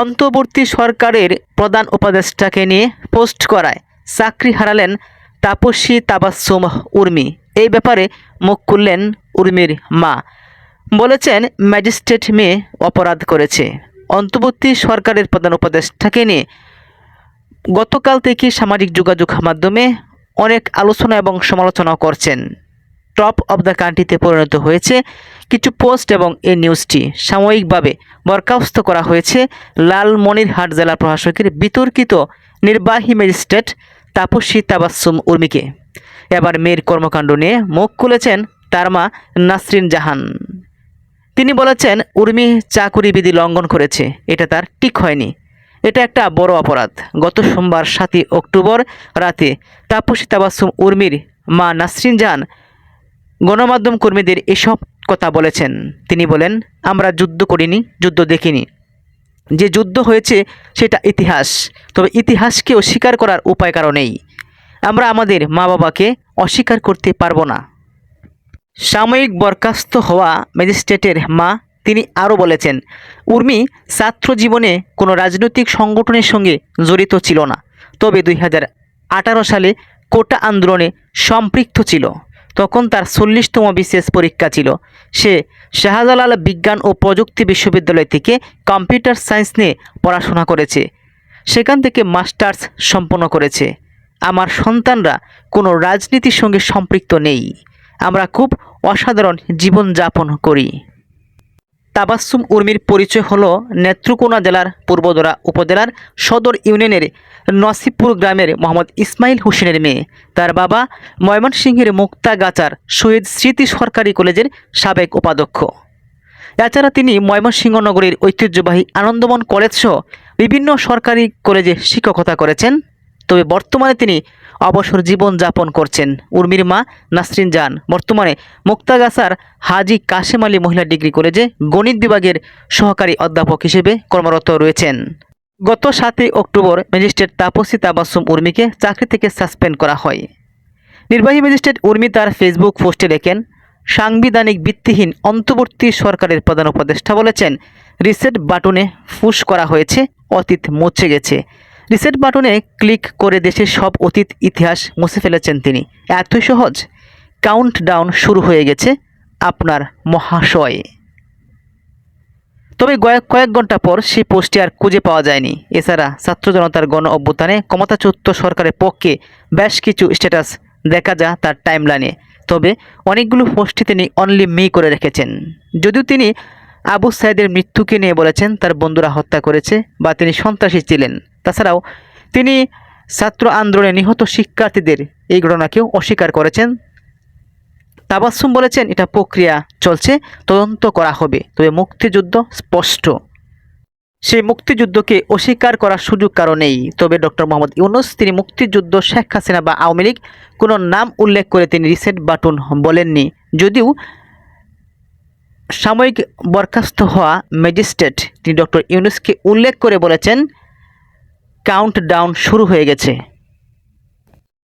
অন্তর্বর্তী সরকারের প্রধান উপদেষ্টাকে নিয়ে পোস্ট করায়। চাকরি হারালেন তাপসী তাবাসুম উর্মি। এই ব্যাপারে মুখ খুললেন উর্মির মা। বলেছেন, ম্যাজিস্ট্রেট মেয়ে অপরাধ করেছে। অন্তর্বর্তী সরকারের প্রধান উপদেষ্টাকে নিয়ে গতকাল থেকে সামাজিক যোগাযোগ মাধ্যমে অনেক আলোচনা এবং সমালোচনা করছেন। টপ অব দ্য কান্ট্রিতে পরিণত হয়েছে কিছু পোস্ট এবং এই নিউজটি সাময়িকভাবে বরখাস্ত করা হয়েছে লালমনিরহাট জেলা প্রশাসকের বিতর্কিত নির্বাহী ম্যাজিস্ট্রেট তাপসী তাবাসুম উর্মিকে। এবার মেয়ের কর্মকাণ্ড নিয়ে মুখ খুলেছেন তার মা নাসরিন জাহান। তিনি বলেছেন, উর্মি চাকুরি বিধি লঙ্ঘন করেছে, এটা তার ঠিক হয়নি। এটা একটা বড় অপরাধ। গত সোমবার সাতই অক্টোবর রাতে তাপসী তাবাসুম উর্মির মা নাসরিন জাহান গণমাধ্যম কর্মীদের এসব কথা বলেছেন। তিনি বলেন, আমরা যুদ্ধ করিনি, যুদ্ধ দেখিনি। যে যুদ্ধ হয়েছে, সেটা ইতিহাস। তবে ইতিহাসকে অস্বীকার করার উপায় কারও নেই। আমরা আমাদের মা বাবাকে অস্বীকার করতে পারব না। সাময়িক বরখাস্ত হওয়া ম্যাজিস্ট্রেটের মা, তিনি আরও বলেছেন, উর্মি ছাত্র জীবনে কোনো রাজনৈতিক সংগঠনের সঙ্গে জড়িত ছিল না। তবে দুই সালে কোটা আন্দোলনে সম্পৃক্ত ছিল। তখন তার চল্লিশতম বিশেষ পরীক্ষা ছিল। সে শাহজালাল বিজ্ঞান ও প্রযুক্তি বিশ্ববিদ্যালয় থেকে কম্পিউটার সায়েন্স নিয়ে পড়াশোনা করেছে। সেখান থেকে মাস্টার্স সম্পন্ন করেছে। আমার সন্তানরা কোনো রাজনীতির সঙ্গে সম্পৃক্ত নেই। আমরা খুব অসাধারণ জীবনযাপন করি। তাবাসুম উর্মির পরিচয় হলো নেত্রকোনা জেলার পূর্বদরা উপজেলার সদর ইউনিয়নের নসিবপুর গ্রামের মোহাম্মদ ইসমাইল হোসেনের মেয়ে। তার বাবা ময়মনসিংহের মুক্তাগাছার শহীদ স্মৃতি সরকারি কলেজের সাবেক উপাধ্যক্ষ। এছাড়া তিনি ময়মনসিংহ নগরীর ঐতিহ্যবাহী আনন্দমন কলেজ সহ বিভিন্ন সরকারি কলেজে শিক্ষকতা করেছেন। তবে বর্তমানে তিনি অবসর জীবন যাপন করছেন। উর্মির মা নাসরিন জান, বর্তমানে মুক্তাগাছার হাজি কাশেম আলী মহিলা ডিগ্রি কলেজে গণিত বিভাগের সহকারী অধ্যাপক হিসেবে কর্মরত রয়েছেন। গত সাতই অক্টোবর ম্যাজিস্ট্রেট তাপসী তাবাসুম উর্মিকে চাকরি থেকে সাসপেন্ড করা হয়। নির্বাহী ম্যাজিস্ট্রেট উর্মি তার ফেসবুক পোস্টে লেখেন, সাংবিধানিক ভিত্তিহীন অন্তর্বর্তী সরকারের প্রধান উপদেষ্টা বলেছেন, রিসেট বাটনে ফুস করা হয়েছে, অতীত মুছে গেছে। রিসেট বাটনে ক্লিক করে দেশের সব অতীত ইতিহাস মুছে ফেলেছেন তিনি। এতই সহজ। কাউন্ট ডাউন শুরু হয়ে গেছে আপনার মহাশয়। তবে কয়েক কয়েক ঘণ্টা পর সেই পোস্টটি আর খুঁজে পাওয়া যায়নি। এছাড়া ছাত্র জনতার গণ অভ্যুত্থানে ক্ষমতাচ্যুত সরকারের পক্ষে বেশ কিছু স্ট্যাটাস দেখা যা তার টাইমলাইনে তবে অনেকগুলো পোস্টই তিনি অনলি মি করে রেখেছেন। যদিও তিনি আবু সাইদের মৃত্যুকে নিয়ে বলেছেন, তার বন্ধুরা হত্যা করেছে বা তিনি সন্ত্রাসী ছিলেন। তাছাড়াও তিনি ছাত্র আন্দোলনে নিহত শিক্ষার্থীদের এই ঘটনাকেও অস্বীকার করেছেন। তাবাসুম বলেছেন, এটা প্রক্রিয়া চলছে, তদন্ত করা হবে, তবে মুক্তিযুদ্ধ স্পষ্ট। সেই মুক্তিযুদ্ধকে অস্বীকার করার সুযোগ কারও নেই তবে ডক্টর মোহাম্মদ ইউনুস, তিনি মুক্তিযুদ্ধ শেখ হাসিনা বা আওয়ামী লীগ, কোনো নাম উল্লেখ করে তিনি রিসেট বাটন বলেননি। যদিও সাময়িক বরখাস্ত হওয়া ম্যাজিস্ট্রেট, তিনি ডক্টর ইউনুসকে উল্লেখ করে বলেছেন কাউন্ট ডাউন শুরু হয়ে গেছে।